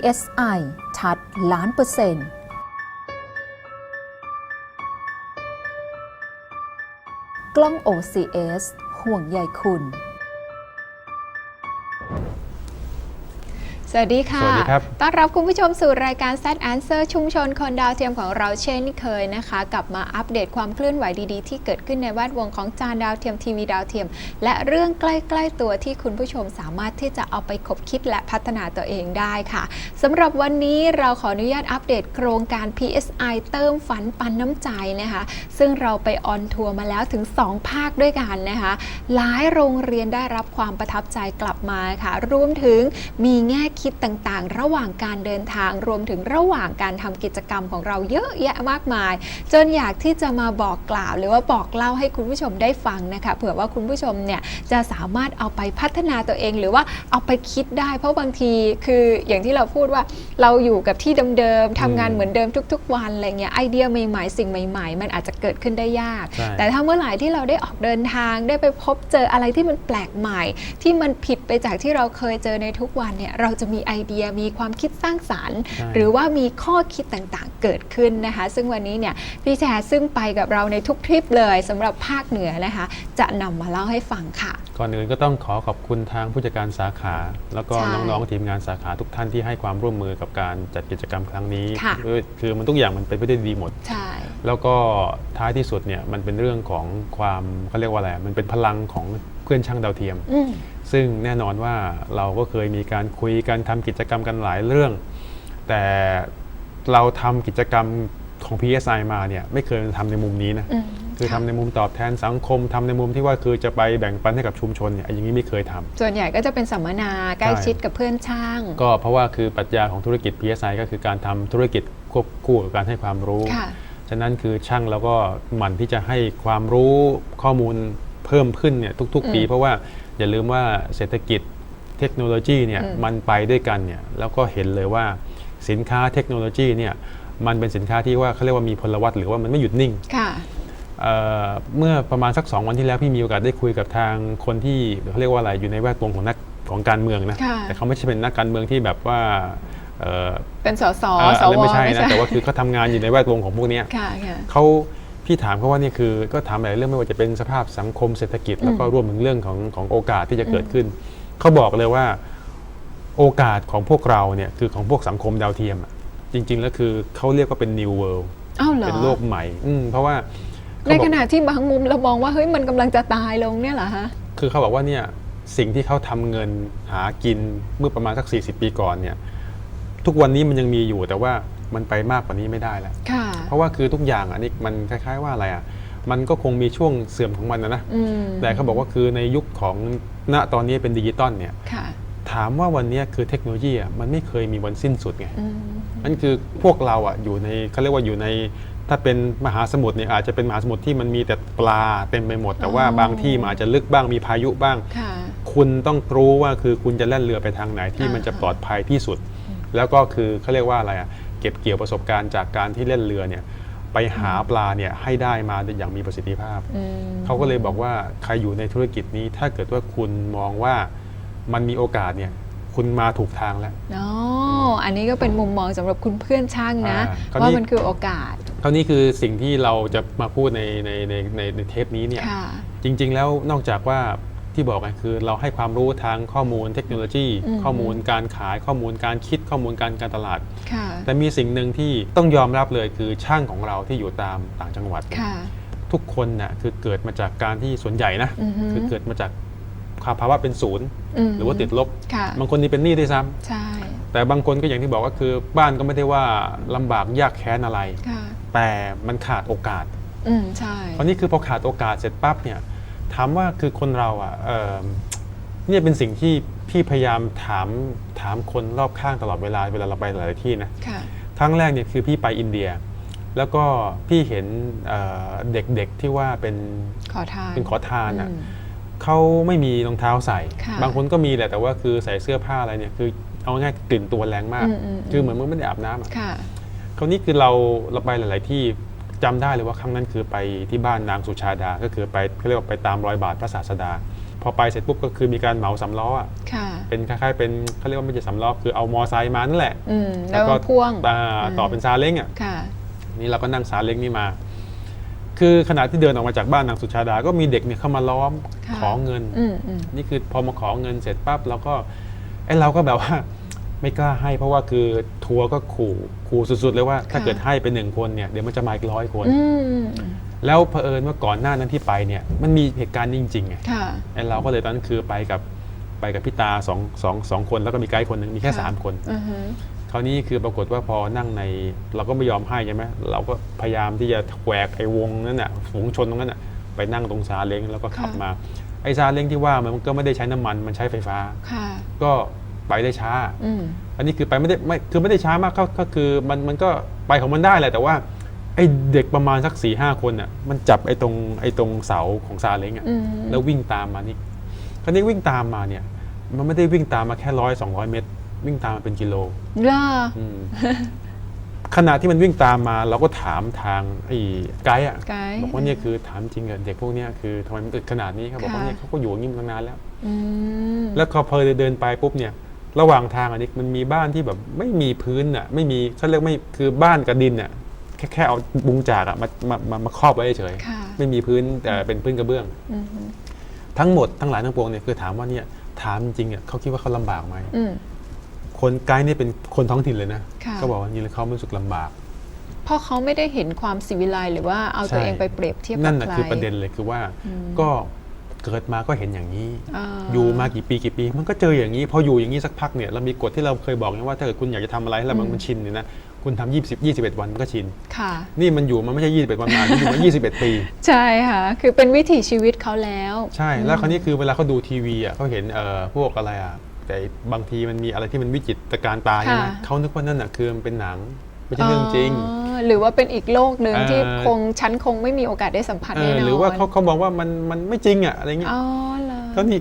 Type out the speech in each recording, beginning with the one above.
PSI ชัดล้านเปอร์เซ็นต์กล้อง OCS ห่วงใยคุณ สวัสดีค่ะ สวัสดีครับ ต้อนรับคุณผู้ชมสู่รายการ Set Answer ชุมชนคนดาวเทียมของเราเช่นเคยนะคะ กลับมาอัปเดตความเคลื่อนไหวดีๆ ที่เกิดขึ้นในแวดวงของจานดาวเทียมทีวีดาวเทียม และเรื่องใกล้ๆตัวที่คุณผู้ชมสามารถที่จะเอาไปคบคิดและพัฒนาตัวเองได้ค่ะสำหรับวันนี้เราขออนุญาตอัปเดตโครงการ PSI เติมฝันปันน้ำใจนะคะ ซึ่งเราไปออนทัวร์มาแล้วถึง 2 ภาคด้วยกันนะคะ หลายโรงเรียนได้รับความประทับใจกลับมาค่ะ รวมถึงมีแง่คิดต่างๆ ระหว่างการเดินทางรวมถึงระหว่างการทำกิจกรรมของเราเยอะแยะมากมาย จนอยากที่จะมาบอกกล่าว หรือว่าบอกเล่าให้คุณผู้ชมได้ฟังนะคะเผื่อว่าคุณผู้ชมเนี่ยจะสามารถเอาไปพัฒนาตัวเอง หรือว่าเอาไปคิดได้ เพราะบางทีคืออย่างที่เราพูดว่าเราอยู่กับที่เดิมๆทำงานเหมือนเดิมทุก ๆ วันอะไรเงี้ยไอเดียใหม่ๆสิ่งใหม่ ๆ มันอาจจะเกิดขึ้นได้ยากใช่แต่ถ้าเมื่อไหร่ที่เราได้ออกเดินทางได้ไปพบเจออะไรที่มันแปลกใหม่ ที่มันผิดไปจากที่เราเคยเจอในทุกวันเนี่ยเราจะมีไอเดียมีความคิดสร้างสารรค์ใช่หรือว่ามีข้อคิดต่างๆเกิดขึ้นนะคะ ซึ่งวันนี้เนี่ยพี่แชร์ซึ่งไปกับเราในทุกทริปเลยสำหรับภาคเหนือนะคะ จะนำมาเล่าให้ฟังค่ะ ก่อนอื่นก็ต้องขอขอบคุณทางผู้จัดการสาขา แล้วก็ใช่น้องๆทีมงานสาขาทุกท่านที่ให้ความร่วมมือกับการจัดกิจกรรมครั้งนี้ค่ะคือคือมันทุกอย่างมันเป็นไปได้ดีหมดใช่แล้วก็ท้ายที่สุดเนี่ยมันเป็นเรื่องของความเขาเรียกว่าอะไรมันเป็นพลังของเพื่อนช่างดาวเทียมอืม ซึ่งแน่นอนว่าเราก็เคยมีการคุยกันทำกิจกรรมกันหลายเรื่อง แต่เราทำกิจกรรมของ PSI มาเนี่ยไม่เคยทำในมุมนี้นะอืมคือทำในมุมตอบแทนสังคมทำในมุมที่ว่าคือจะไปแบ่งปันให้กับชุมชนเนี่ยอย่างนี้ไม่เคยทำส่วนใหญ่ก็จะเป็นสัมมนาใกล้ชิดกับเพื่อนช่าง ก็เพราะว่าคือปรัชญาของธุรกิจ PSI ก็คือการทำธุรกิจควบคู่กับการให้ความรู้ค่ะฉะนั้นคือช่างเราก็หมั่นที่จะให้ความรู้ข้อมูลเพิ่มขึ้นเนี่ยทุก ๆ ปีอืมเพราะว่า อย่าลืมว่าเศรษฐกิจเทคโนโลยีเนี่ยอืมมันไปด้วยกันเนี่ยแล้วก็เห็นเลยว่าสินค้าเทคโนโลยีเนี่ยมันเป็นสินค้าที่ว่าเขาเรียกว่ามีพลวัตหรือว่ามันไม่หยุดนิ่งค่ะเอ่อเมื่อประมาณสัก 2 วันที่แล้วพี่มีโอกาสได้คุยกับทางคนที่เขาเรียกว่าอะไรอยู่ในแวดวงของนักของการเมืองนะค่ะแต่เขาไม่ใช่เป็นนักการเมืองที่แบบว่าเอ่อเป็นสสเอ่อสอะไรวไม่ใช่นะแต่ว่าคือเขาทำงานอยู่ในแวดวงของพวกเนี้ยค่ะค่ะเขา พี่ถามเขาว่านี่คือก็ถามหลายเรื่องไม่ว่าจะเป็นสภาพสังคมเศรษฐกิจ แล้วก็รวมถึงเรื่องของของโอกาสที่จะเกิดขึ้น เขาบอกเลยว่าโอกาสของพวกเราเนี่ยคือของพวกสังคมดาวเทียมอะจริง ๆ แล้วคือเขาเรียกว่าเป็น new world อ้าวเหรอเป็นโลกใหม่อืมเพราะว่าเขาในบอกขณะที่บางมุมเรามองว่าเฮ้ยมันกำลังจะตายลงเนี่ยเหรอฮะคือเขาบอกว่าเนี่ยสิ่งที่เขาทำเงินหากินเมื่อประมาณสัก 40 ปีก่อนเนี่ย ทุกวันนี้มันยังมีอยู่แต่ว่า มันไปมากกว่านี้ไม่ได้แล้ว ค่ะ เพราะว่าคือทุกอย่างอันนี้มันคล้ายๆว่าอะไรอะ มันก็คงมีช่วงเสื่อมของมันนะนะ อืมแต่เขาบอกว่าคือในยุคของณตอนนี้เป็นดิจิตอลเนี่ย ค่ะถามว่าวันนี้คือเทคโนโลยีอะมันไม่เคยมีวันสิ้นสุดไง อืมนั่นคือพวกเราอะอยู่ในเขาเรียกว่าอยู่ใน ถ้าเป็นมหาสมุทรเนี่ยอาจจะเป็นมหาสมุทรที่มันมีแต่ปลาเต็มไปหมด แต่ว่าอ๋อบางที่มันอาจจะลึกบ้างมีพายุบ้าง ค่ะ คุณต้องรู้ว่าคือคุณจะแล่นเรือไปทางไหนที่อ่ามัมันจะปลอดภัยที่สุด แล้วก็คือเขาเรียกว่าอะไรอะ เก็บเกี่ยวประสบการณ์จากการที่เล่นเรือเนี่ยไปหาปลาเนี่ยให้ได้มาอย่างมีประสิทธิภาพอืมเขาก็เลยบอกว่าใครอยู่ในธุรกิจนี้ถ้าเกิดว่าคุณมองว่ามันมีโอกาสเนี่ยคุณมาถูกทางแล้วอ๋ออันนี้ก็เป็นมุมมองสำหรับคุณเพื่อนช่างนะอ่าคราวนี้ว่ามันคือโอกาสเท่านี้คือสิ่งที่เราจะมาพูดในในในในในเทปนี้เนี่ยค่ะจริง ๆ แล้วนอกจากว่า ที่บอกกันคือ เราให้ความรู้ทางข้อมูลเทคโนโลยีอืมข้อมูลการขายข้อมูลการคิดข้อมูลการการตลาดค่ะแต่มีสิ่งหนึ่งที่ต้องยอมรับเลยคือช่างของเราที่อยู่ตามต่างจังหวัดเนี่ยค่ะทุกคนน่ะคือเกิดมาจากการที่ส่วนใหญ่นะอือฮึคือเกิดมาจากภาวะเป็นศูนย์มหรือว่าติดลบค่ะบางคนนี่เป็นหนี้ด้วยซ้ำใช่แต่บางคนก็อย่างที่บอกก็คือบ้านก็ไม่ได้ว่าลำบากยากแค้นอะไรค่ะแต่มันขาดโอกาสอืมใช่คราวนี้คือพอขาดโอกาสเสร็จปั๊บเนี่ย ถามว่าคือคนเราอะเอิ่มเนี่ยเป็นสิ่งที่พี่พยายามถามถามคนรอบข้างตลอดเวลาเวลาเราไปหลายๆที่นะค่ะครั้งแรกเนี่ยคือพี่ไปอินเดีย แล้วก็พี่เห็นเอ่อเด็กๆที่ว่าเป็นขอทานเป็นขอทานอะอืมเขาไม่มีรองเท้าใส่ค่ะบางคนก็มีแหละแต่ว่าคือใส่เสื้อผ้าอะไรเนี่ยคือเอาง่ายๆกลิ่นตัวแรงมากอืมอืมอืมคือเหมือนมึงไม่ได้อาบน้ำอะค่ะคราวนี้คือเราเราไปหลาย ๆ ที่ จำได้เลยว่าครั้งนั้นคือไปที่บ้านนางสุชาดา ก็คือไปเขาเรียกว่าไปตามรอยบาทพระศาสดา พอไปเสร็จปุ๊บก็คือมีการเหมาสำล้ออะค่ะเป็นคล้ายๆเป็นเขาเรียกว่าไม่ใช่สำล้อคือเอามอไซค์มานั่นแหละอืมแล้วก็พ่วงอ่าต่อเป็นซาเล้งอะค่ะนี่เราก็นั่งซาเล้งนี่มา คือขณะที่เดินออกมาจากบ้านนางสุชาดา ก็มีเด็กเนี่ยเข้ามาล้อมค่ะขอเงินอืมอืมนี่คือพอมาขอเงินเสร็จปั๊บเราก็ไอ้เราก็แบบว่า ไม่กล้าให้เพราะว่าคือทัวร์ก็ขู่ขู่สุดๆเลยว่าถ้าค่ะเกิดให้ไปหนึ่งคนเนี่ยเดี๋ยวมันจะมาอีกร้อยคนอืมแล้วเผอิญว่าก่อนหน้านั้นที่ไปเนี่ยมันมีเหตุการณ์นี้จริงๆไงค่ะไอ้เราก็เลยตอนนั้นคือไปกับไปกับพี่ตาสองสองสองคนแล้วก็มีไกด์คนหนึ่งมีแค่ค่ะสามคนอือฮึคราวนี้คือปรากฏว่าพอนั่งในเราก็ไม่ยอมให้ใช่ไหมเราก็พยายามที่จะแหวกไอ้วงนั้นน่ะฝูงชนตรงนั้นน่ะไปนั่งตรงซาเล้งแล้วก็ขับมาไอ้ซาเล้งที่ว่ามันก็ไม่ได้ใช้น้ำมันมันใช้ไฟฟ้าค่ะก็ ไปได้ช้า อืม อันนี้คือไปไม่ได้ไม่คือไม่ได้ช้ามากก็ก็คือมันมันก็ไปของมันได้แหละแต่ว่าไอ้เด็กประมาณสักสี่ห้าคนน่ะมันจับไอ้ตรงไอ้ตรงเสาของซาเล้งอะอืม แล้ววิ่งตามมานี่คราวนี้วิ่งตามมาเนี่ย มันไม่ได้วิ่งตามมาแค่ร้อยสองร้อยเมตร วิ่งตามมาเป็นกิโล เหรออืม ขณะที่มันวิ่งตามมาเราก็ถามทางไอ้ไกด์อะไกด์ บอกว่าเนี่ยคือถามจริงเหรอเด็กพวกเนี้ยคือทำไมมันอึดขนาดนี้เขาบอกว่าค่ะ เนี่ยเขาก็อยู่อย่างนี้มานานแล้ว อืม แล้วพอเพอเดินไปปุ๊บเนี่ย ระหว่างทางอันนี้มันมีบ้านที่แบบไม่มีพื้นอะไม่มีเขาเรียกไม่คือบ้านกับดินอะแค่แค่เอาบุงจากอะมามามามาครอบไว้เฉยค่ะ ไม่มีพื้นแต่เป็นพื้นกระเบื้อง อืมทั้งหมดทั้งหลายทั้งปวงเนี่ยคือถามว่าเนี่ยถามจริงๆอะเขาคิดว่าเขาลำบากไหม อืม คนไกด์เนี่ยเป็นคนท้องถิ่นเลยนะ ค่ะ ก็บอกว่าจริงๆแล้วเขาไม่รู้สึกลำบาก เพราะเขาไม่ได้เห็นความสิวิไลซ์หรือว่าเอาตัวใช่ เองไปเปรียบเทียบกับนั่นแหะใคร คือประเด็นเลยคือว่า อืม ก็ เกิดมาก็เห็นอย่างนี้อ่าอยู่มากี่ปีกี่ปี มันก็เจออย่างนี้ พออยู่อย่างนี้สักพักเนี่ยเรามีกฎที่เราเคยบอกไงว่าถ้าเกิดคุณอยากจะทำอะไรให้เรามันชินเนี่ยนะคุณทำยี่สิบยี่สิบเอ็ดวันมันก็ชิน ค่ะ นี่มันอยู่มันไม่ใช่ยี่สิบเอ็ดวันมามันอยู่มายี่สิบเอ็ดปี ใช่ค่ะ คือเป็นวิถีชีวิตเขาแล้ว ใช่ แล้วคราวนี้คือเวลาเขาดูทีวีอะเขาเห็นเอ่อพวกอะไรอะ แต่บางทีมันมีอะไรที่มันวิจิตรการตาใช่ไหมค่ะเขานึกว่านั่นอะคือมันเป็นหนัง ไม่ใช่เรื่องจริงอ๋อ หรือว่าเป็นอีกโลกหนึ่งเอ่อที่คงฉันคงไม่มีโอกาสได้สัมผัสเอแน่อนอนหรือว่าเขาเขามองว่ามันมันไม่จริงอะอะไรเงี้ยอ๋อเหรอ ก็นี่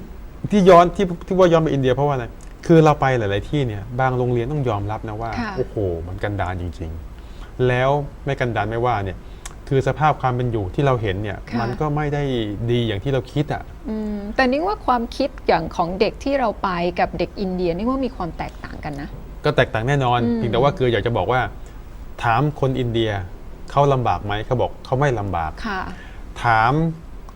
ที่ย้อนที่ที่ว่าย้อนไปอินเดียเพราะว่าอะไรคือเราไปหลาย ๆที่เนี่ยบางโรงเรียนต้องยอมรับนะว่าค่ะ โอ้โหมันกันดารจริง ๆ แล้วไม่กันดารไม่ว่าเนี่ยคือสภาพความเป็นอยู่ที่เราเห็นเนี่ยค่ะมันก็ไม่ได้ดีอย่างที่เราคิดอะ อืมแต่นี่ว่าความคิดอย่างของเด็กที่เราไปกับเด็กอินเดียนี่ว่ามีความแตกต่างกันนะ ก็แตกต่างแน่นอนอืมเพียงแต่ว่าคืออยากจะบอกว่า ถามคนอินเดียเขาลำบากไหมเขาบอกเขาไม่ลำบาก ค่ะ ถาม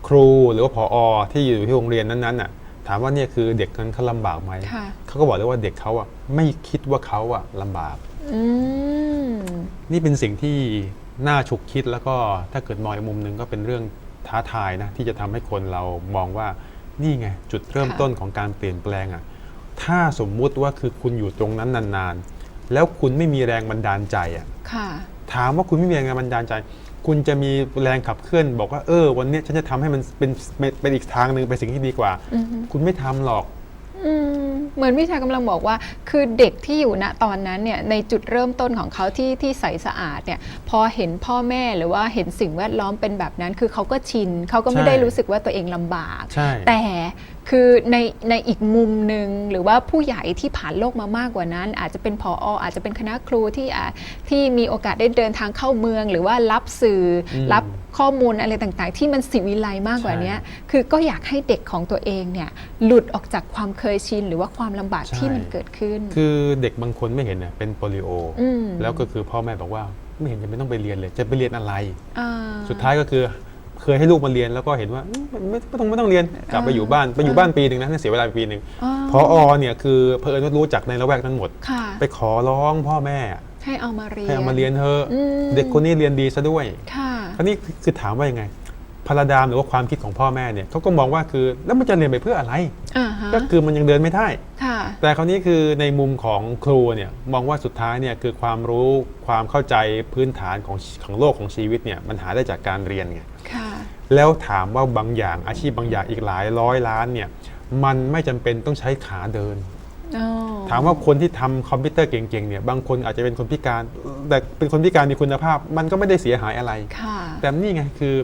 ครูหรือว่าผออที่อยู่ที่โรงเรียนนั้นๆน่ะ ถามว่าเนี่ยคือเด็กนั้นเขาลำบากไหมค่ะ เขาก็บอกเลยว่าเด็กเขาอะไม่คิดว่าเขาอะลำบาก อืม นี่เป็นสิ่งที่น่าฉุกคิดแล้วก็ถ้าเกิดมองอีกมุมหนึ่งก็เป็นเรื่องท้าทายนะที่จะทำให้คนเรามองว่านี่ไงจุดเริ่มค่ะ ต้นของการเปลี่ยนแปลงอะ่ะถ้าสมมุติว่าคือคุณอยู่ตรงนั้นนานๆ แล้วคุณไม่มีแรงบันดาลใจอะ่ะค่ะถามว่าคุณไม่มีแรงบันดาลใจ คุณจะมีแรงขับเคลื่อน บอกว่าเออ วันเนี้ยฉันจะทำให้มันเป็นเป็นเป็นอีกทางหนึ่งเป็นสิ่งที่ดีกว่าอือฮึคุณไม่ทำหรอกอืมเหมือนพี่ชายกำลังบอกว่า คือเด็กที่อยู่ณตอนนั้นเนี่ยในจุดเริ่มต้นของเขาที่ที่ใสสะอาดเนี่ยพอเห็นพ่อแม่หรือว่าเห็นสิ่งแวดล้อมเป็นแบบนั้น คือเขาก็ชินเขาก็ไม่ใช่ได้รู้สึกว่าตัวเองลำบากใช่แต่ คือในในอีกมุมหนึ่งหรือว่าผู้ใหญ่ที่ผ่านโลกมามากกว่านั้น อาจจะเป็นพออาจจะเป็นคณะครูที่อาที่มีโอกาสได้เดินทางเข้าเมือง หรือว่ารับสื่ออมรับข้อมูลอะไรต่างๆ ที่มันสิวิไลมากกว่าใช่เนี้ยคือก็อยากให้เด็กของตัวเองเนี่ยหลุดออกจากความเคยชิน หรือว่าความลำบากใช่ที่มันเกิดขึ้น คือเด็กบางคนไม่เห็นเนี่ยเป็นโปลิโออมแล้วก็คือพ่อแม่บอกว่าไม่เห็นจะไม่ต้องไปเรียนเลย จะไปเรียนอะไรอ่าสุดท้ายก็คือ เคยให้ลูกมาเรียนแล้วก็เห็นว่าอืมไม่ไม่ต้องไม่ต้องเรียนกลับไปอยู่บ้านไปอยู่บ้านปีหนึ่งนะนั่นเสียเวลาไปปีหนึ่งอ๋อพออเนี่ยคือเพอเอิญว่ารู้จักในละแวกนั้นหมด ค่ะ ไปขอร้องพ่อแม่ให้เอามาเรียน ให้เอามาเรียนเธอะอืม เด็กคนนี้เรียนดีซะด้วย ค่ะ คราวนี้คือถามว่ายังไงพาราดามหรือว่าความคิดของพ่อแม่เนี่ยเขาก็มองว่าคือแล้วมันจะเรียนไปเพื่ออะไร อ่าฮะ ก็คือมันยังเดินไม่ได้ ค่ะ แต่คราวนี้คือในมุมของครูเนี่ยมองว่าสุดท้ายเนี่ยคือความรู้ความเข้าใจพื้นฐานของของโลกของชีวิตเนี่ยมันหาได้จากการเรียนไง ค่ะ แล้วถามว่าบางอย่างอาชีพบางอย่างอีกหลายร้อยล้านเนี่ยมันไม่จำเป็นต้องใช้ขาเดินอ๋อถามว่าคนที่ทำคอมพิวเตอร์เก่งๆเนี่ยบางคนอาจจะเป็นคนพิการ แต่เป็นคนพิการมีคุณภาพ มันก็ไม่ได้เสียหายอะไรค่ะแต่นี่ไงคือ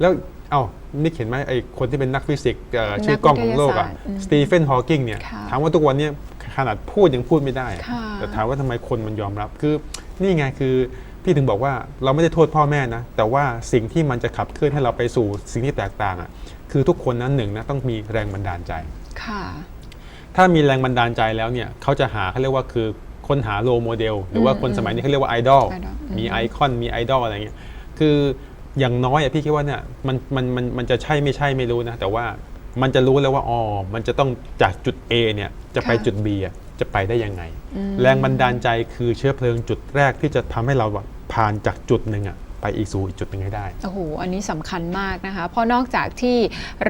แล้วเอ้านิกเห็นไหมไอ้คนที่เป็นนักฟิสิกส์เอ่อชื่อกล้องของโลกอะนักวิทยาศาสตร์อืมสตีเฟนฮอว์กิงเนี่ยค่ะถามว่าทุกวันเนี้ขนาดพูดยังพูดไม่ได้อะค่ะแต่ถามว่าทำไมคนมันยอมรับคือนี่ไงคือ พี่ถึงบอกว่าเราไม่ได้โทษพ่อแม่นะแต่ว่าสิ่งที่มันจะขับเคลื่อนให้เราไปสู่สิ่งที่แตกต่างอะคือทุกคนนั้นหนึ่งนะต้องมีแรงบันดาลใจค่ะถ้ามีแรงบันดาลใจแล้วเนี่ยเขาจะหาเขาเรียกว่าคือค้นหาโลโมเดลหรือว่าคนอืมสมัยนี้เขาเรียกว่าไอดอล idol มีอืมไอคอนมีไอดอลอะไรเงี้ยคืออย่างน้อยอะพี่คิดว่าเนี่ยมันมันมันมันจะใช่ไม่ใช่ไม่รู้นะแต่ว่ามันจะรู้แล้วว่าอ๋อมันจะต้องจากจุด A เนี่ยจะไปค่ะจุด B อะ จะไปได้ยังไงอืมแรงบันดาลใจคือเชื้อเพลิงจุดแรกที่จะทำให้เราแบบผ่านจากจุดหนึ่งอะไปอีกสู่อีกจุดหนึ่งให้ได้ โอ้โห อันนี้สำคัญมากนะคะ เพราะนอกจากที่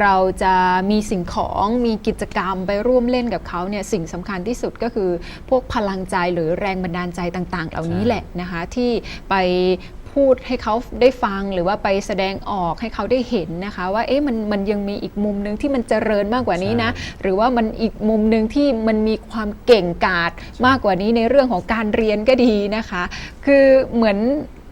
เราจะมีสิ่งของมีกิจกรรมไปร่วมเล่นกับเขาเนี่ยสิ่งสำคัญที่สุดก็คือพวกพลังใจหรือแรงบันดาลใจต่าง ๆ เหล่านี้ใช่แหละนะคะ ที่ไป พูดให้เขาได้ฟังหรือว่าไปแสดงออกให้เขาได้เห็นนะคะ ว่าเอ๊ะมันมันยังมีอีกมุมหนึ่งที่มันเจริญมากกว่านี้นะ หรือว่ามันอีกมุมหนึ่งที่มันมีความเก่งกาจมากกว่านี้ในเรื่องของการเรียนก็ดีนะคะ คือเหมือน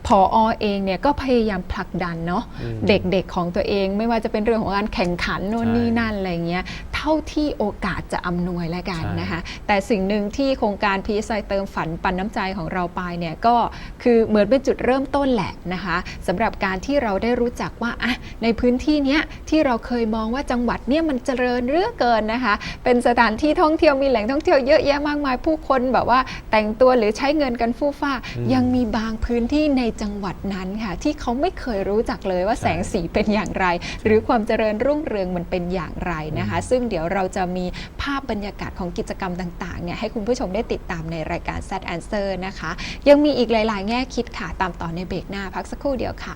พออเองเนี่ยก็พยายามผลักดันเนาะอืมเด็กๆของตัวเอง ไม่ว่าจะเป็นเรื่องของการแข่งขันโน่นใช่นี่นั่นอะไรเงี้ยเท่าที่โอกาสจะอำนวยแล้วกันใช่นะคะแต่สิ่งหนึ่งที่โครงการพีไซเติมฝันปันน้ำใจของเราไปเนี่ยก็คือเหมือนเป็นจุดเริ่มต้นแหละนะคะสำหรับการที่เราได้รู้จักว่าอะในพื้นที่เนี้ยที่เราเคยมองว่าจังหวัดเนี่ยมันเจริญเรื่อเกินนะคะ เป็นสถานที่ท่องเที่ยวมีแหล่งท่องเที่ยวเยอะแยะมากมายผู้คนแบบว่าแต่งตัวหรือใช้เงินกันฟู่ฟ้าอืมยังมีบางพื้นที่ในจังหวัดนั้นค่ะ ที่เขาไม่เคยรู้จักเลยว่าใช่แสงสีเป็นอย่างไร หรือความเจริญรุ่งเรืองมันเป็นอย่างไรนะคะ ซึ่งเดี๋ยวเราจะมีภาพบรรยากาศของกิจกรรมต่างๆเนี่ยให้คุณผู้ชมได้ติดตามในรายการ Set Answer นะคะ ยังมีอีกหลาย ๆ แง่คิดค่ะ ตามต่อในเบรกหน้าพักสักครู่เดียวค่ะ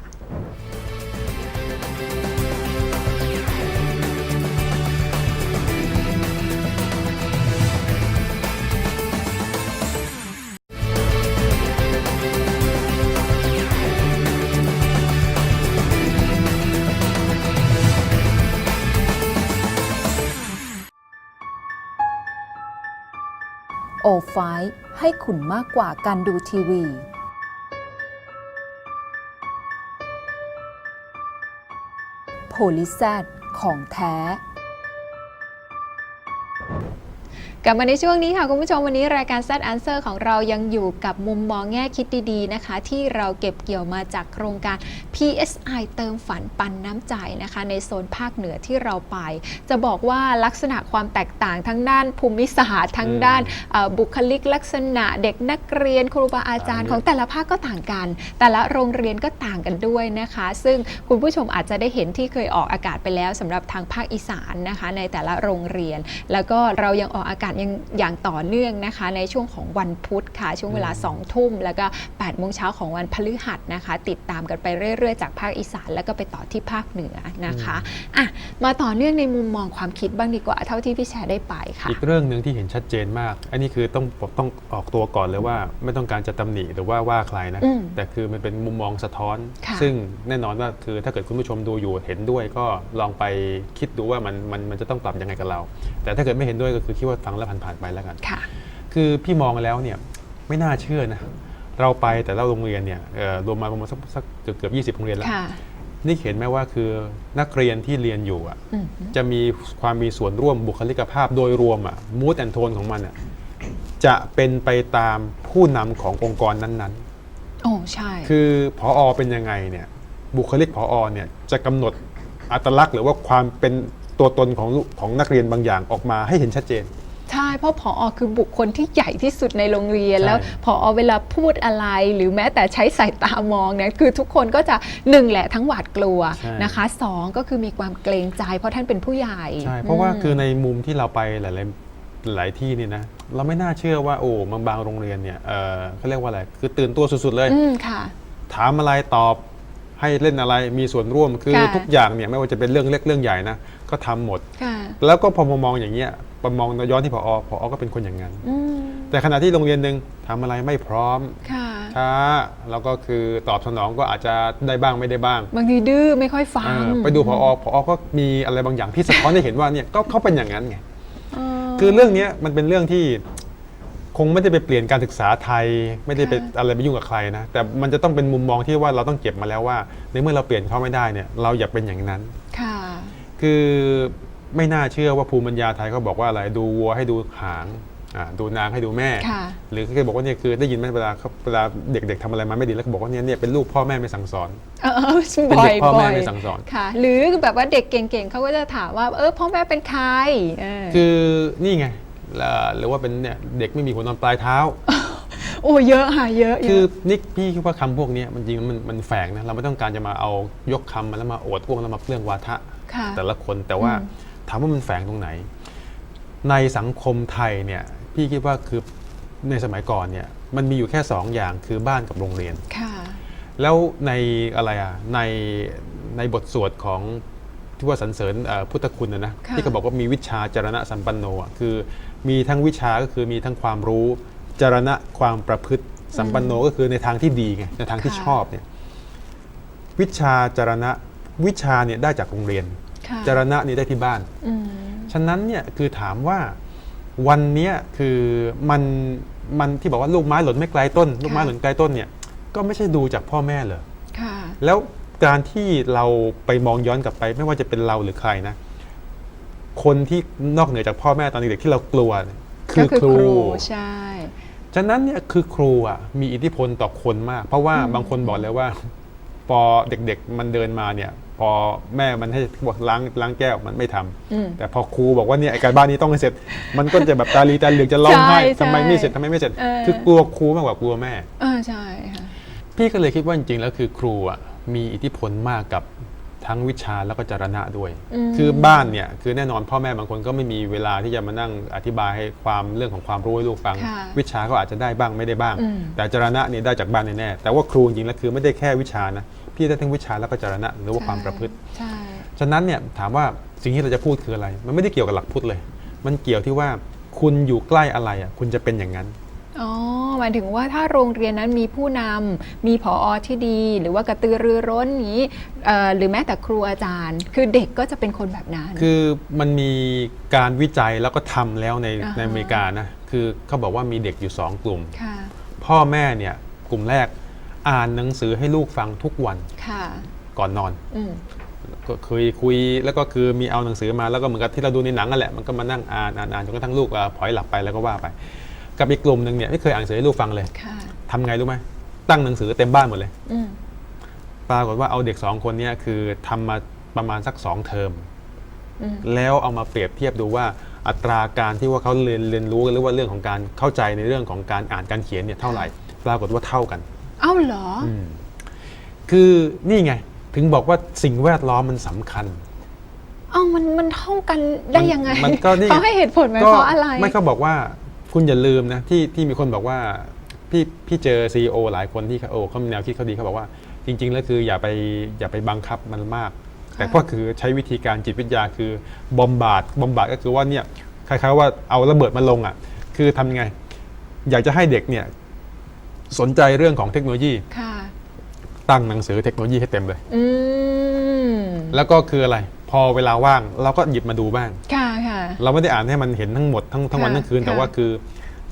ไฟให้คุณมากกว่าการดูทีวี โพลิแซดของแท้ กลับมาในช่วงนี้ค่ะ คุณผู้ชมวันนี้รายการ Set Answer ของเรายังอยู่กับมุมมองแง่คิดดีๆนะคะ ที่เราเก็บเกี่ยวมาจากโครงการ PSI เติมฝันปันน้ำใจนะคะ ในโซนภาคเหนือที่เราไป จะบอกว่าลักษณะความแตกต่างทั้งด้านภูมิศาสตร์ทั้งอืมด้านเอ่อบุคลิกลักษณะเด็กนักเรียนครูบาอาจารย์อ่าของแต่ละภาคก็ต่างกัน แต่ละโรงเรียนก็ต่างกันด้วยนะคะ ซึ่งคุณผู้ชมอาจจะได้เห็นที่เคยออกอากาศไปแล้วสำหรับทางภาคอีสานนะคะ ในแต่ละโรงเรียน แล้วก็เรายังออกอากาศยังอย่างต่อเนื่องนะคะ ในช่วงของวันพุธค่ะ ช่วงเวลาอืม2ทุ่มแล้วก็8โมงเช้าของวันพฤหัสนะคะ ติดตามกันไปเรื่อยๆ จากภาคอีสานแล้วก็ไปต่อที่ภาคเหนือนะคะอะมาต่อเนื่องในมุมมองความคิดบ้างดีกว่าเท่าที่พี่แชร์ได้ไปค่ะ อีกเรื่องหนึ่งที่เห็นชัดเจนมาก อันนี้คือต้องต้องออกตัวก่อนเลยว่า ไม่ต้องการจะตำหนิหรือว่าว่าใครนะอืมแต่คือมันเป็นมุมมองสะท้อนค่ะซึ่งแน่นอนว่าคือถ้าเกิดคุณผู้ชมดูอยู่เห็นด้วยก็ลองไปคิดดูว่ามันมันมันจะต้องปรับยังไงกับเรา แต่ถ้าเกิดไม่เห็นด้วยก็คือคิดว่าฟังแล้วผ่านๆไปแล้วกัน ค่ะ คือพี่มองแล้วเนี่ยไม่น่าเชื่อนะ เราไปแต่ละโรงเรียนเนี่ยเอ่อรวมมาประมาณสักสักเกือบเกือบยีโรงเรียนแล้ว ค่ะ นี่เห็นไหมว่าคือนักเรียนที่เรียนอยู่อะอืม จะมีความมีส่วนร่วมบุคลิกภาพโดยรวมอะมูดแอนโทนของมันอะจะเป็นไปตามผู้นำขององค์กรนั้นโอ้ใช่ๆคือพออเป็นยังไงเนี่ยบุคลิกพออเนี่ยจะกำหนดอัตลักษณ์ หรือว่าความเป็นตัวตนของลูกของนักเรียนบางอย่างออกมาให้เห็นชัดเจนใช่เพราะผอคือบุคคลที่ใหญ่ที่สุดในโรงเรียนใช่แล้วผอเวลาพูดอะไร หรือแม้แต่ใช้สายตามองเนี่ยคือทุกคนก็จะหนึ่งแหละทั้งหวาดกลัวใช่นะคะสองก็คือมีความเกรงใจ เพราะท่านเป็นผู้ใหญ่ใช่เพราะว่าอืมคือในมุมที่เราไปหลายๆหลายที่นี่นะเราไม่น่าเชื่อว่าโอ้บางบางโรงเรียนเนี่ยเออเขาเรียกว่าอะไรคือตื่นตัวสุดๆเลยอืมค่ะถามอะไรตอบให้เล่นอะไรมีส่วนร่วมคือค่ะทุกอย่างเนี่ยไม่ว่าจะเป็นเรื่องเล็กเรื่องใหญ่นะก็ทำหมดค่ะแล้วก็พอมามองอย่างเงี้ย พอมองย้อนที่พอพอก็เป็นคนอย่างนั้นอืมแต่ขณะที่โรงเรียนหนึ่งทำอะไรไม่พร้อมค่ะช้าแล้วก็คือตอบสนองก็อาจจะได้บ้างไม่ได้บ้าง บางทีดื้อไม่ค่อยฟัเองอไปดูพอพอก็มีอะไรบางอย่างที่สะท้อนให้เห็นว่าเนี่ยก็เขาเป็นอย่างนั้นไงเออคือเรื่องเนี้ยมันเป็นเรื่องที่คงไม่ได้ไปเปลี่ยนการศึกษาไทย ไม่ได้ไปค่ะอะไรไปยุ่งกับใครนะแต่มันจะต้องเป็นมุมมองที่ว่าเราต้องเก็บมาแล้วว่าในเมื่อเราเปลี่ยนเขาไม่ได้เนี่ยเราอย่าเป็นอย่างนั้นค่ะคือ ไม่น่าเชื่อว่าภูมิปัญญาไทยเขาบอกว่าอะไรดูวัวให้ดูหางอ่าดูนางให้ดูแม่ค่ะหรือเขาบอกว่าเนี่ยคือได้ยินไหมเวลาเขาเวลาเด็กๆทำอะไรมาไม่ดีแล้วก็บอกว่าเนี่ยเนี่ยเป็นลูกพ่อแม่ไม่สั่งสอนเออเออเป็นบ่อเด็ยกพ่อบ่แม่อยไม่สั่งสอนค่ะ หรือแบบว่าเด็กเก่งๆเขาก็จะถามว่าเออพ่อแม่เป็นใครเออคือนี่ไงเอ่อหรือว่าเป็นเนี่ยเด็กไม่มีหัวนอนปลายเท้าโอ้เยอะค่ะเยอะเยคืออะนิกพี่คิดว่าคำพวกเนี้ยมันจริงๆมันมันแฝงนะเราไม่ต้องการจะมาเอายกคำมาแล้วมาอวดพวกแล้วมาเปลื้องวาทะค่ะแต่ละคนแต่ว่าอืม ถามว่ามันแฝงตรงไหน ในสังคมไทยเนี่ยพี่คิดว่าคือในสมัยก่อนเนี่ยมันมีอยู่แค่สองอย่างคือบ้านกับโรงเรียนค่ะแล้วในอะไรอะในในบทสวดของที่ว่าสรรเสริญเอ่อพุทธคุณนะนะค่ะที่เขาบอกว่ามีวิชาจารณะสัมปันโนอะคือมีทั้งวิชาก็คือมีทั้งความรู้จารณะความประพฤติสัมปันโนก็คือในทางที่ดีไงในทางที่ชอบเนี่ยวิชาจารณะวิชาเนี่ยได้จากโรงเรียนค่ะ จารณะนี่ได้ที่บ้านอืมฉะนั้นเนี่ยคือถามว่าวันเนี้ยคือมันมันที่บอกว่าลูกไม้หล่นไม่ไกลต้น ลูกไม้หล่นไกลต้นเนี่ยก็ไม่ใช่ดูจากพ่อแม่เลยค่ะแล้วการที่เราไปมองย้อนกลับไป ไม่ว่าจะเป็นเราหรือใครนะ คนที่นอกเหนือจากพ่อแม่ตอนเด็กๆที่เรากลัวเนี่ยคือก็ครูใช่ฉะนั้นเนี่ยคือครูอะมีอิทธิพลต่อคนมาก เพราะว่าอืมบางคนบอกเลยว่า พอเด็กๆมันเดินมาเนี่ย พอแม่มันให้บอกล้างล้างแก้วมันไม่ทำอืมแต่พอครูบอกว่าเนี่ยไอ้การบ้านนี้ต้องให้เสร็จ มันก็จะแบบตาลีตาเหลือกจะร้องไห้ใช่ทำไมไม่ใช่เสร็จทำไมไม่เสร็จเออคือกลัวครูมากกว่ากลัวแม่เออใช่ค่ะพี่ก็เลยคิดว่าจริงๆแล้วคือครูอะมีอิทธิพลมากกับทั้งวิชาแล้วก็จารณะด้วยอืมคือบ้านเนี่ยคือแน่นอนพ่อแม่บางคนก็ไม่มีเวลาที่จะมานั่งอธิบายให้ความเรื่องของความรู้ให้ลูกฟังค่ะวิชาก็อาจจะได้บ้างไม่ได้บ้างอืมแต่จารณะเนี่ยได้จากบ้านแน่ๆแต่ว่าครูจริงๆแล้วคือไม่ได้แค่วิชานะ พี่ได้ทั้งวิชาแล้วก็จารณะหรือว่าความประพฤติ ใช่ ฉะนั้นเนี่ยถามว่าสิ่งที่เราจะพูดคืออะไร มันไม่ได้เกี่ยวกับหลักพุทธเลย มันเกี่ยวที่ว่าคุณอยู่ใกล้อะไรอะคุณจะเป็นอย่างนั้น อ๋อ หมายถึงว่าถ้าโรงเรียนนั้นมีผู้นำมีผออที่ดี หรือว่ากระตือรือร้นอย่างนี้เอ่อหรือแม้แต่ครูอาจารย์ คือเด็กก็จะเป็นคนแบบนั้น คือมันมีการวิจัยแล้วก็ทำแล้วในอ่าฮะ ในอเมริกานะ คือเขาบอกว่ามีเด็กอยู่ 2 กลุ่ม ค่ะ พ่อแม่เนี่ยกลุ่มแรก อ่านหนังสือให้ลูกฟังทุกวันค่ะก่อนนอนอืมก็คุยคุยแล้วก็คือมีเอาหนังสือมาแล้วก็เหมือนกับที่เราดูในหนังนั่นแหละมันก็มานั่งอ่านอ่านอ่านจนกระทั่งลูกอะพลอยหลับไปแล้วก็ว่าไป กับอีกกลุ่มหนึ่งเนี่ยไม่เคยอ่านหนังสือให้ลูกฟังเลยค่ะทำไงรู้ไหมตั้งหนังสือเต็มบ้านหมดเลย อืมปรากฏว่าเอาเด็กสองคนเนี้คือทำมาประมาณสักสองเทอม อืมแล้วเอามาเปรียบเทียบดูว่าอัตราการที่ว่าเขาเรียนเรียนรู้หรือว่าเรื่องของการเข้าใจในเรื่องของการอ่านการเขียนเนี่ยเท่าไหร่ ปรากฏว่าเท่ากัน เอ้าเหรออืมคือนี่ไง ถึงบอกว่าสิ่งแวดล้อมมันสำคัญ เอ้ามันมันเท่ากันได้ยังไงมันก็นี่ไง เขาให้เหตุผลไหมก็เพราะอะไร ไม่เขาบอกว่าคุณอย่าลืมนะที่ที่มีคนบอกว่าพี่พี่เจอซีอหลายคนที่เขาโอ้เขามีแนวคิดเขาดีเขาบอกว่า จริง ๆ แล้วคืออย่าไปอย่าไปบังคับมันมาก แต่ก็คือใช้วิธีการจิตวิทยาคือบอมบาดบอมบาดก็คือว่าเนี่ยคล้ายๆว่าเอาระเบิดมาลงอะ คือทำยังไง อยากจะให้เด็กเนี่ย สนใจเรื่องของเทคโนโลยี ค่ะตั้งหนังสือเทคโนโลยีให้เต็มเลย อืมแล้วก็คืออะไร พอเวลาว่างเราก็หยิบมาดูบ้าง ค่ะค่ะ เราไม่ได้อ่านให้มันเห็นทั้งหมดทั้งทั้งวันค่ะทั้งคืนแต่ค่ะว่าคือ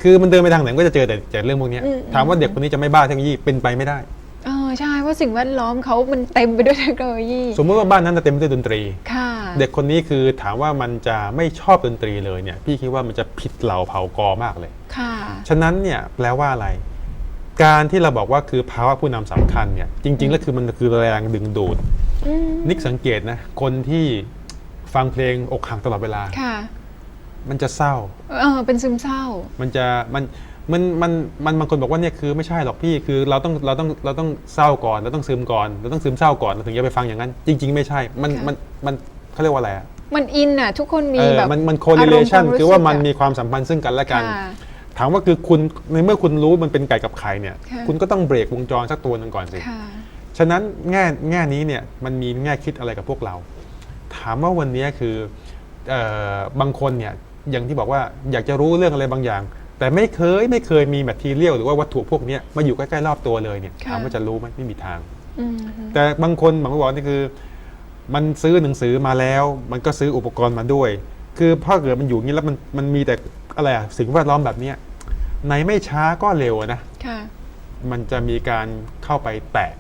คือมันเดินไปทางไหนก็จะเจอแต่แต่เรื่องพวกเนี้ยอืม ถามว่าเด็กคนนี้จะไม่บ้าเทคโนโลยีเป็นไปไม่ได้ เออใช่เพราะสิ่งแวดล้อมเขามันเต็มไปด้วยเทคโนโลยีสมมติว่าบ้านนั้นจะเต็มไปด้วยดนตรี ค่ะ เด็กคนนี้คือถามว่ามันจะไม่ชอบดนตรีเลยเนี่ยพี่คิดว่ามันจะผิดเหล่าเผ่ากอมากเลย ค่ะ ฉะนั้นเนี่ยแปลว่าอะไร การที่เราบอกว่าคือภาวะผู้นำสำคัญเนี่ยจริง ๆ แล้วคือมันคือแรงดึงดูดอืมนิกสังเกตนะคนที่ฟังเพลงอกหักตลอดเวลาค่ะ มันจะเศร้าเออเป็นซึมเศร้า มันจะมันมันมันมันบางคนบอกว่าเนี่ยคือไม่ใช่หรอกพี่คือเราต้องเราต้องเราต้องเศร้าก่อนเราต้องซึมก่อนเราต้องซึมเศร้าก่อนเราถึงจะไปฟังอย่างนั้น จริง ๆ ไม่ใช่ มันค่ะมันมันเขาเรียกว่าอะไรอะมันอินอะทุกคนมีเออแบบมันมัน correlation อารมณ์ความรู้สึกคือว่ามันอะมีความสัมพันธ์ซึ่งกันและกันค่ะ ถามว่าคือคุณในเมื่อคุณรู้มันเป็นไก่กับไข่เนี่ย ค่ะคุณก็ต้องเบรกวงจรสักตัวหนึ่งก่อนสิ ค่ะ ฉะนั้นแง่แง่นี้เนี่ยมันมีแง่คิดอะไรกับพวกเรา ถามว่าวันนี้คือเออบางคนเนี่ยอย่างที่บอกว่าอยากจะรู้เรื่องอะไรบางอย่าง แต่ไม่เคยไม่เคยมีแมททีเรียลหรือว่าวัตถุพวกเนี้ยมาอยู่ใกล้ๆรอบตัวเลยเนี่ยค่ะ ถามว่าจะรู้ไหมไม่มีทาง อืมแต่บางคนบางคนบอกว่านี่คือ มันซื้อหนังสือมาแล้ว มันก็ซื้ออุปกรณ์มาด้วย คือพอเกิดมันอยู่อย่างนี้แล้วมันมันมีแต่อะไรอะสิ่งแวดล้อมแบบเนี้ย ในไม่ช้าก็เร็วอะนะ ค่ะมันจะมีการเข้าไปแตะ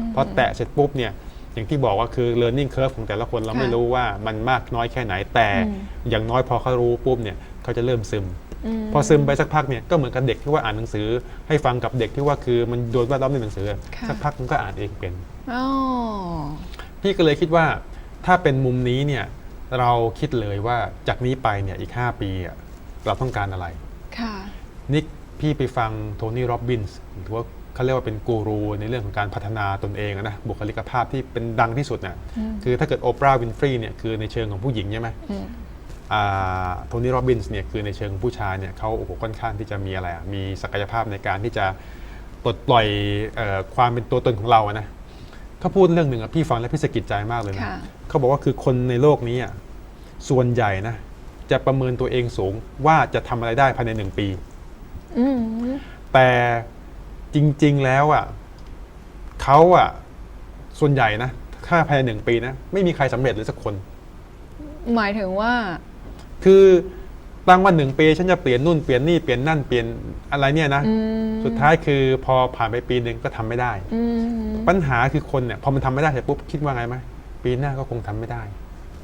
ม พอแตะเสร็จปุ๊บเนี่ย อย่างที่บอกว่าคือ learning curve ของแต่ละคนเราค่ะไม่รู้ว่ามันมากน้อยแค่ไหนแต่อืม อย่างน้อยพอเขารู้ปุ๊บเนี่ยเขาจะเริ่มซึม มพอซึมไปสักพักเนี่ยก็เหมือนกับเด็กที่ว่าอ่านหนังสือ ให้ฟังกับเด็กที่ว่าคือมันโดนแวดล้อมในหนังสือค่ะสักพักมันก็อ่านเองเป็น อ๋อพี่ก็เลยคิดว่าถ้าเป็นมุมนี้เนี่ยเราคิดเลยว่าจากนี้ไปเนี่ยอีก 5 ปีอะเราต้องการอะไร ค่ะ นี่พี่ไปฟังโทนี่โรบบินส์ถือว่าเขาเรียกว่าเป็นกูรูในเรื่องของการพัฒนาตนเองอะนะบุคลิกภาพที่เป็นดังที่สุดนะอืมคือถ้าเกิดโอปราห์วินฟรีเนี่ยคือในเชิงของผู้หญิงใช่ไหมอืมโทนี่โรบบินส์เนี่ยคือในเชิงของผู้ชายเนี่ยเขาโอ้โหค่อนข้างที่จะมีอะไรอะมีศักยภาพในการที่จะปลดปล่อยเออความเป็นตัวตนของเราอะนะเขาพูดเรื่องหนึ่งอะพี่ฟังแล้วพี่สะกิดใจมากเลยนะค่ะเขาบอกว่าคือคนในโลกนี้อะส่วนใหญ่นะจะประเมินตัวเองสูงว่าจะทำอะไรได้ภายในหนึ่งปี อืมแต่จริง ๆแล้วอะเขาอะ ส่วนใหญ่นะถ้าภายในหนึ่งปีนะไม่มีใครสำเร็จเลยสักคน หมายถึงว่า คือตั้งวันหนึ่งปีฉันจะเปลี่ยนนู่นเปลี่ยนนี่เปลี่ยนนั่นเปลี่ยนอะไรเนี่ยนะอืมสุดท้ายคือพอผ่านไปปีหนึ่งก็ทำไม่ได้ อืมปัญหาคือคนเนี่ยพอมันทำไม่ได้เสร็จปุ๊บคิดว่าไงไหมปีหน้าก็คงทำไม่ได้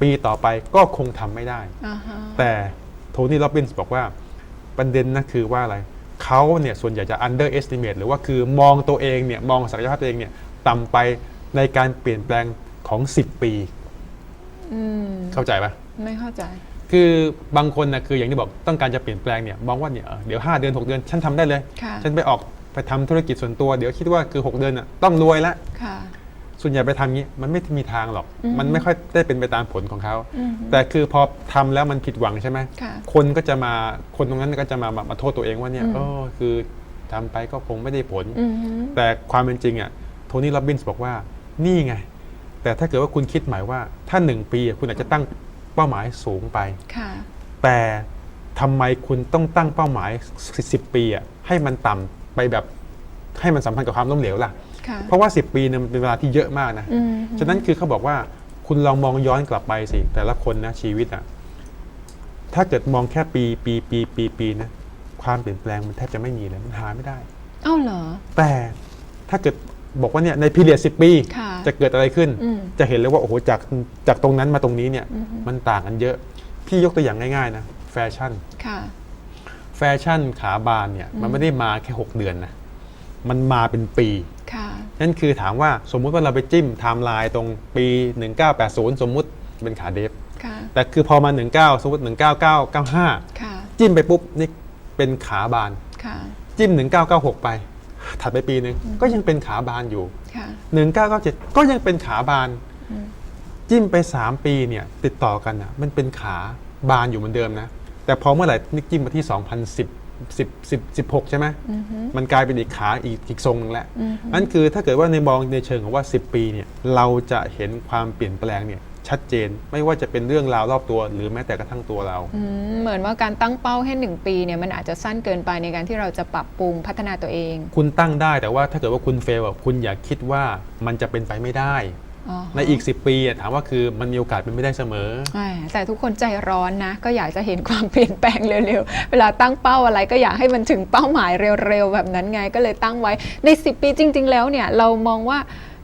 ปีต่อไปก็คงทำไม่ได้ อ่าฮะแต่โทนี่โรบบินส์บอกว่าประเด็นนะคือว่าอะไร เขาเนี่ยส่วนใหญ่จะ underestimate หรือว่าคือมองตัวเองเนี่ยมองศักยภาพตัวเองเนี่ยต่ำไปในการเปลี่ยนแปลงของ 10 ปี อืมเข้าใจปะไม่เข้าใจ คือบางคนนะคืออย่างที่บอกต้องการจะเปลี่ยนแปลงเนี่ยมองว่าเนี่ยเออเดี๋ยว 5 เดือน 6 เดือนฉันทำได้เลย ค่ะ ฉันไปออกไปทำธุรกิจส่วนตัว เดี๋ยวคิดว่าคือ 6 เดือนน่ะต้องรวยแล้วค่ะ ส่วนใหญ่ไปทำงี้มันไม่มีทางหรอกอืมมันไม่ค่อยได้เป็นไปตามผลของเขาอืมแต่คือพอทำแล้วมันผิดหวังใช่ไหมค่ะคนก็จะมาคนตรงนั้นก็จะมามามาโทษตัวเองว่าเนี่ยอืมเออคือทำไปก็คงไม่ได้ผลอืมแต่ความเป็นจริงอะโทนี่โรบบินส์บอกว่านี่ไง แต่ถ้าเกิดว่าคุณคิดหมายว่าถ้าหนึ่งปีอะคุณอาจจะตั้งเป้าหมายสูงไปค่ะแต่ทำไมคุณต้องตั้งเป้าหมาย 10 ปีอะให้มันต่ำไปแบบให้มันสัมพันธ์กับความล้มเหลวล่ะค่ะ เพราะว่า 10 ปีเนี่ยมันเป็นเวลาที่เยอะมากนะอืมฉะนั้นคือเขาบอกว่าคุณลองมองย้อนกลับไปสิแต่ละคนนะชีวิตอะถ้าเกิดมองแค่ปีปีปีปีปีนะความเปลี่ยนแปลงมันแทบจะไม่มีเลยมันหาไม่ได้เอ้าเหรอ แต่ถ้าเกิดบอกว่าเนี่ยในพีเรียดสิปีค่ะจะเกิดอะไรขึ้นอืมจะเห็นเลยว่าโอ้โหจากจากตรงนั้นมาตรงนี้เนี่ยอือฮึมันต่างกันเยอะ พี่ยกตัวอย่างง่ายๆนะแฟชั่นค่ะแฟชั่นขาบานเนี่ยมันไม่ได้มาแค่ 6 เดือนนะ มันมาเป็นปีค่ะนั่นคือถามว่าสมมุติว่าเราไปจิ้มไทม์ไลน์ตรงปี 1980 สมมุติเป็นขาเดฟค่ะแต่คือพอมา 19 สมมติ 19995ค่ะจิ้มไปปุ๊บนี่เป็นขาบานค่ะจิ้ม 1996 ไป ถัดไปปีหนึ่งก็ยังเป็นขาบานอยู่ค่ะ1997 ก็ยังเป็นขาบานอืมจิ้มไป 3 ปีเนี่ยติดต่อกันอะมันเป็นขาบานอยู่เหมือนเดิมนะ แต่พอเมื่อไหร่นี่จิ้มมาที่ 2010 10 10 16 ใช่ไหมอือฮึมันกลายเป็นอีกขาอีกอีกทรงหนึงแล้วอืมนั่นคือถ้าเกิดว่าในมองในเชิงของว่า 10 ปีเนี่ยเราจะเห็นความเปลี่ยนแปลงเนี่ยชัดเจนไม่ว่าจะเป็นเรื่องราวรอบตัว หรือแม้แต่กระทั่งตัวเรา อืมเหมือนว่าการตั้งเป้าให้หนึ่งปีเนี่ยมันอาจจะสั้นเกินไปในการที่เราจะปรับปรุงพัฒนาตัวเอง คุณตั้งได้แต่ว่าถ้าเกิดว่าคุณเฟลอะคุณอย่าคิดว่ามันจะเป็นไปไม่ได้อ๋อ ในอีก 10 ปีอะถามว่าคือมันมีโอกาสเป็นไม่ได้เสมอแหมแต่ทุกคนใจร้อนนะ ก็อยากจะเห็นความเปลี่ยนแปลงเร็วๆ เวลาตั้งเป้าอะไรก็อยากให้มันถึงเป้าหมายเร็วๆ แบบนั้นไงก็เลยตั้งไว้ใน 10 ปีจริง ๆ แล้วเนี่ยเรามองว่า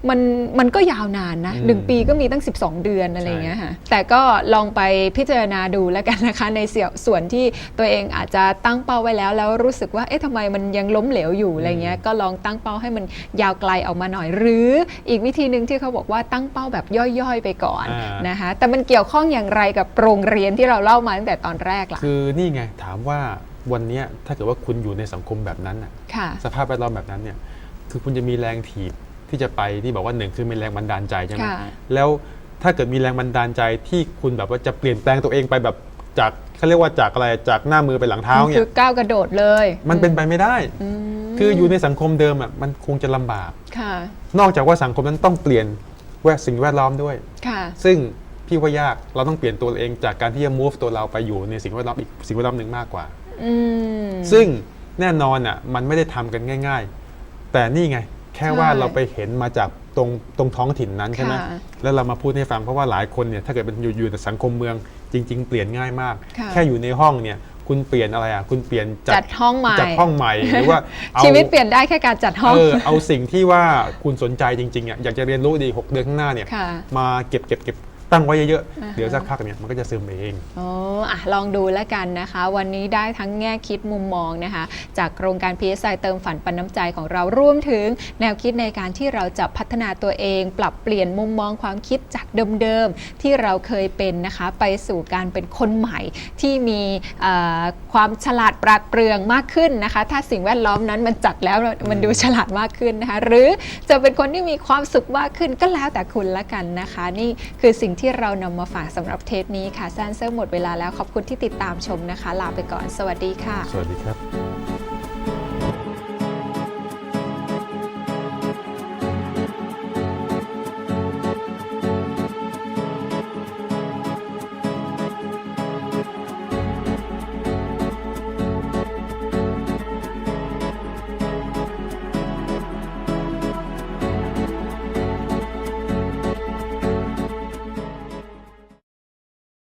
มันมันก็ยาวนานนะอืมหนึ่งปีก็มีตั้ง 12 เดือนอะไรอย่างเงี้ยค่ะแต่ก็ลองไปพิจารณาดูแล้วกันนะคะในเสี่ยวส่วนที่ตัวเองอาจจะตั้งเป้าไว้แล้ว แล้วรู้สึกว่าเอ๊ะทำไมมันยังล้มเหลวอยู่อะไรเงี้ยก็ลองตั้งเป้าให้มันยาวไกลออกมาหน่อย หรืออีกวิธีหนึ่งที่เขาบอกว่าตั้งเป้าแบบย่อยๆไปก่อนอ่านนะคะแต่มันเกี่ยวข้องอย่างไรกับโรงเรียนที่เราเล่ามาตั้งแต่ตอนแรกล่ะคือนี่ไงถามว่าวันเนี้ยถ้าเกิดว่าคุณอยู่ในสังคมแบบนั้นน่ะค่ะสภาพแวดล้อมแบบนั้นเนี่ยคือคุณจะมีแรงถีบ ที่จะไปที่บอกว่าหนึ่งคือมีแรงบันดาลใจใช่ไหมค่ะ แล้วถ้าเกิดมีแรงบันดาลใจที่คุณแบบว่าจะเปลี่ยนแปลงตัวเองไปแบบจากเขาเรียกว่าจากอะไรจากหน้ามือไปหลังเท้ามันเนี่คืยอก้าวกระโดดเลยมันเป็นไปไม่ได้ อืมคืออยู่ในสังคมเดิมอะมันคงจะลำบาก ค่ะนอกจากว่าสังคมนั้นต้องเปลี่ยนแวดสิ่งแวดล้อมด้วย ค่ะ ซึ่งพี่ว่ายากเราต้องเปลี่ยนตัวเองจากการที่จะ move ตัวเราไปอยู่ในสิ่งแวดล้อมอีกสิ่งแวดล้อมหนึ่งมากกว่า อืมซึ่งแน่นอนอะมันไม่ได้ทำกันง่าย ๆ แต่นี่ไง แค่ว่าใช่เราไปเห็นมาจากตรงตรงท้องถิ่นนั้นใช่ไหมค่ะแล้วเรามาพูดให้ฟังเพราะว่าหลายคนเนี่ยถ้าเกิดเป็นอยู่อยู่ในสังคมเมืองจริง ๆ เปลี่ยนง่ายมากค่ะแค่อยู่ในห้องเนี่ยคุณเปลี่ยนอะไรอะคุณเปลี่ยนจัดห้องใหม่จัดห้องใหม่หรือว่าเอาชีวิตเปลี่ยนได้แค่การจัดห้องเออเอาสิ่งที่ว่าคุณสนใจจริงๆอะอยากจะเรียนรู้ดี 6 เดือนข้างหน้าเนี่ยค่ะมาเก็บเก็บเก็บ ตั้งไว้เยอะอ่าฮะๆ เดี๋ยวสักพักเนี่ยมันก็จะซึมเองอ๋ออะลองดูแล้วกันนะคะ วันนี้ได้ทั้งแง่คิดมุมมองนะคะ จากโครงการ PSI เติมฝันปันน้ำใจของเรารวมถึง แนวคิดในการที่เราจะพัฒนาตัวเอง ปรับเปลี่ยนมุมมองความคิดจากเดิมๆ ที่เราเคยเป็นนะคะ ไปสู่การเป็นคนใหม่ที่มีเอ่อความฉลาดปราดเปรื่องมากขึ้นนะคะ ถ้าสิ่งแวดล้อมนั้นมันจัดแล้วมันดูฉลาดมากขึ้นนะคะ หรือจะเป็นคนที่มีความสุขมากขึ้นก็แล้วแต่คุณละกันนะคะ นี่คือสิ่งที่เรานำมาฝากสำหรับเทปนี้ค่ะแซนเซอร์หมดเวลาแล้วขอบคุณที่ติดตามชมนะคะ ลาไปก่อน สวัสดีค่ะ สวัสดีครับ